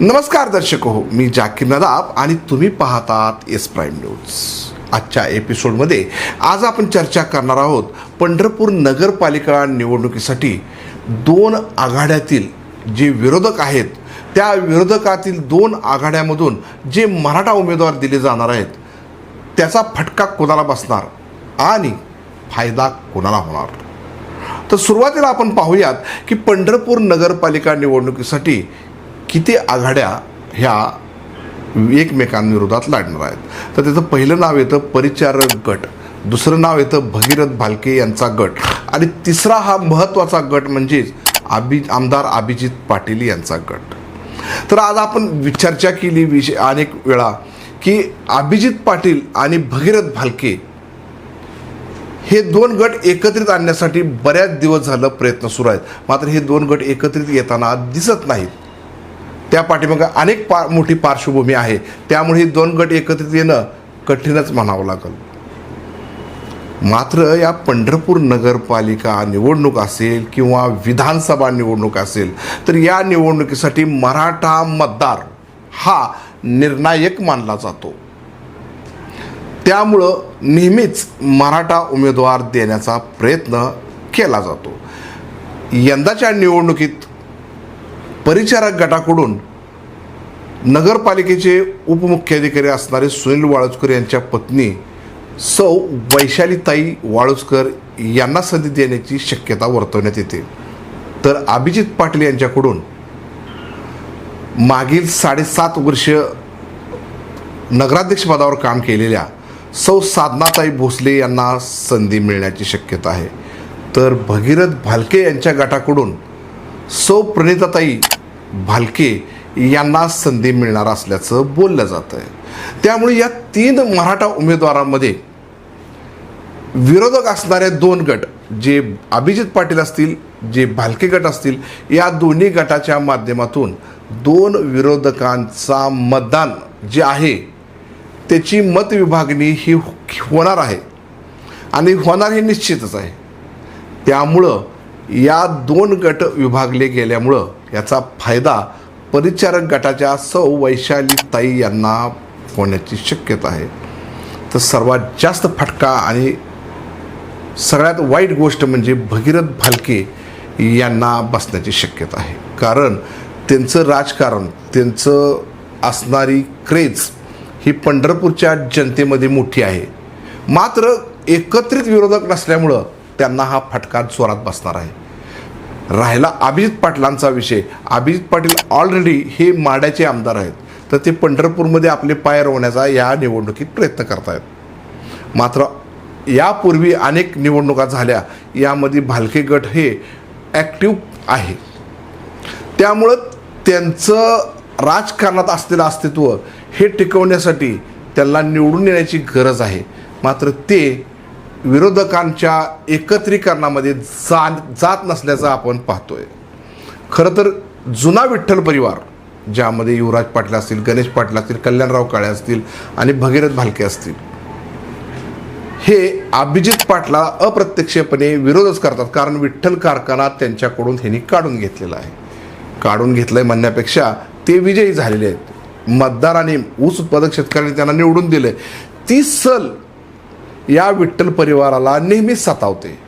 नमस्कार दर्शक हो मी जाकीर नदाब आणि तुम्ही पाहतात एस प्राईम न्यूज आजच्या एपिसोडमध्ये आज आपण चर्चा करणार आहोत पंढरपूर नगरपालिका निवडणुकीसाठी दोन आघाड्यातील जे विरोधक आहेत त्या विरोधकातील दोन आघाड्यामधून जे मराठा उमेदवार दिले जाणार आहेत त्याचा फटका कोणाला बसणार आणि फायदा कोणाला होणार? तर सुरुवातीला आपण पाहूयात की पंढरपूर नगरपालिका निवडणुकीसाठी किती आघाड्या ह्या एकमेकांविरोधात लढणार आहेत? तर त्याचं पहिलं नाव येतं परिचारक गट. दुसरं नाव येतं भगीरथ भालके यांचा गट. आणि तिसरा हा महत्त्वाचा गट म्हणजेच अभि आमदार अभिजित पाटील यांचा गट. तर आज आपण वि- चर्चा केली विषय अनेक वेळा की अभिजित पाटील आणि भगीरथ भालके हे दोन गट एकत्रित आणण्यासाठी बऱ्याच दिवस झालं प्रयत्न सुरू आहेत. मात्र हे दोन गट एकत्रित येताना दिसत नाहीत. त्या पाठीमागं अनेक पा मोठी पार्श्वभूमी आहे. त्यामुळे हे दोन गट एकत्रित येणं कठीणच म्हणावं लागेल. मात्र या पंढरपूर नगरपालिका निवडणूक असेल किंवा विधानसभा निवडणूक असेल तर या निवडणुकीसाठी मराठा मतदार हा निर्णायक मानला जातो. त्यामुळं नेहमीच मराठा उमेदवार देण्याचा प्रयत्न केला जातो. यंदाच्या निवडणुकीत परिचारक गटाकडून नगरपालिकेचे उपमुख्याधिकारी असणारे सुनील वाळुजकर यांच्या पत्नी सौ वैशालीताई वाळुजकर यांना संधी देण्याची शक्यता वर्तवण्यात येते. तर अभिजित पाटील यांच्याकडून मागील साडेसात वर्ष नगराध्यक्षपदावर काम केलेल्या सौ साधनाताई भोसले यांना संधी मिळण्याची शक्यता आहे. तर भगीरथ भालके यांच्या गटाकडून सौ प्रणिताताई भालके यांना संधी मिळणार असल्याचं बोललं जातं आहे त्यामुळे या तीन मराठा उमेदवारांमध्ये विरोधक असणारे दोन गट जे अभिजित पाटील असतील जे भालके गट असतील या दोन्ही गटाच्या माध्यमातून दोन विरोधकांचा मतदान जे आहे त्याची मतविभागणी ही होणार आहे. आणि होणार हे निश्चितच आहे. त्यामुळं या दोन गट विभागले गेल्यामुळं याचा फायदा परिचारक गटाच्या सौ वैशाली ताई यांना होण्याची शक्यता आहे. तर सर्वात जास्त फटका आणि सगळ्यात वाईट गोष्ट म्हणजे भगीरथ भालके यांना बसण्याची शक्यता आहे. कारण त्यांचं राजकारण त्यांचं असणारी क्रेज ही पंढरपूरच्या जनतेमध्ये मोठी आहे. मात्र एकत्रित विरोधक नसल्यामुळं त्यांना हा फटका जोरात बसणार आहे. राहिला अभिजित पाटलांचा विषय. अभिजित पाटील ऑलरेडी हे माड्याचे आमदार आहेत. तर ते पंढरपूरमध्ये आपले पाय रोवण्याचा या निवडणुकीत प्रयत्न करत आहेत मात्र यापूर्वी अनेक निवडणुका झाल्या. यामध्ये भालके गट हे ॲक्टिव्ह आहे. त्यामुळं त्यांचं राजकारणात असलेलं अस्तित्व हे टिकवण्यासाठी त्यांना निवडून येण्याची गरज आहे. मात्र ते विरोधकांच्या एकत्रीकरणामध्ये जा जात नसल्याचं आपण पाहतोय. खरं तर जुना विठ्ठल परिवार ज्यामध्ये युवराज पाटील असतील गणेश पाटील असतील कल्याणराव काळे असतील आणि भगीरथ भालके असतील हे अभिजित पाटला अप्रत्यक्षपणे विरोधच करतात. कारण विठ्ठल कारखाना त्यांच्याकडून ह्यांनी काढून घेतलेला आहे. काढून घेतलंय म्हणण्यापेक्षा ते विजयी झालेले आहेत. मतदारांनी ऊस उत्पादक शेतकऱ्यांनी त्यांना निवडून दिले ती सल या विठ्ठल परिवाराला नेहमीच सतावते.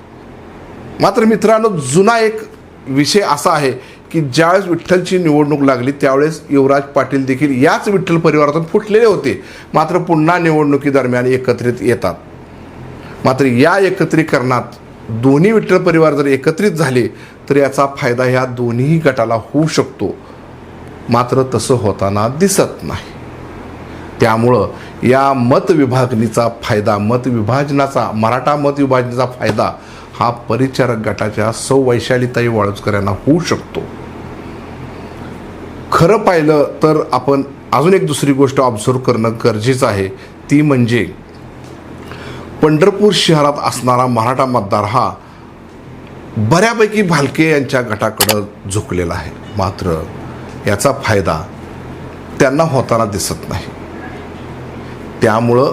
मात्र मित्रांनो जुना एक विषय असा आहे की ज्यावेळेस विठ्ठलची निवडणूक लागली त्यावेळेस युवराज पाटील देखील याच विठ्ठल परिवारातून फुटलेले होते. मात्र पुन्हा निवडणुकीदरम्यान एकत्रित येतात. मात्र या एकत्रीकरणात दोन्ही विठ्ठल परिवार जर एकत्रित झाले तर याचा फायदा ह्या दोन्ही गटाला होऊ शकतो. मात्र तसं होताना दिसत नाही. त्यामुळं या मतविभागणीचा फायदा मतविभाजनाचा मराठा मतविभाजनाचा फायदा हा परिचारक गटाच्या सौ वैशालीताई वाळुसकर यांना होऊ शकतो. खरं पाहिलं तर आपण अजून एक दुसरी गोष्ट ऑब्झर्व करणं गरजेचं आहे. ती म्हणजे पंढरपूर शहरात असणारा मराठा मतदार हा बऱ्यापैकी भालके यांच्या गटाकडं झुकलेला आहे. मात्र याचा फायदा त्यांना होताना दिसत नाही. त्यामुळं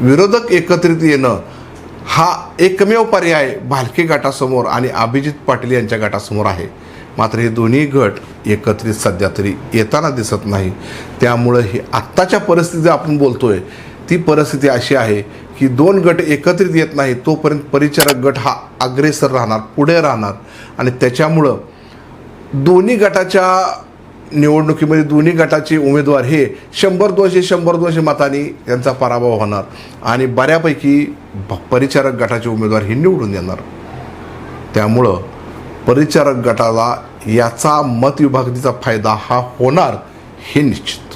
विरोधक एकत्रित येणं हा एकमेव पर्याय भालके गटासमोर आणि अभिजित पाटील यांच्या गटासमोर आहे. मात्र हे दोन्ही गट एकत्रित सध्या तरी येताना दिसत नाही. त्यामुळं ही आत्ताच्या परिस्थिती आपण बोलतोय ती परिस्थिती अशी आहे की दोन गट एकत्रित येत नाही तोपर्यंत परिचारक गट हा अग्रेसर राहणार पुढे राहणार. आणि त्याच्यामुळं दोन्ही गटाच्या निवडणुकीमध्ये दोन्ही गटाचे उमेदवार हे शंभर दोनशे शंभर दोनशे मतांनी त्यांचा पराभव होणार. आणि बऱ्यापैकी भ- परिचारक गटाचे उमेदवार हे निवडून येणार त्यामुळं परिचारक गटाला याचा मत विभागणीचा फायदा हा होणार हे निश्चित.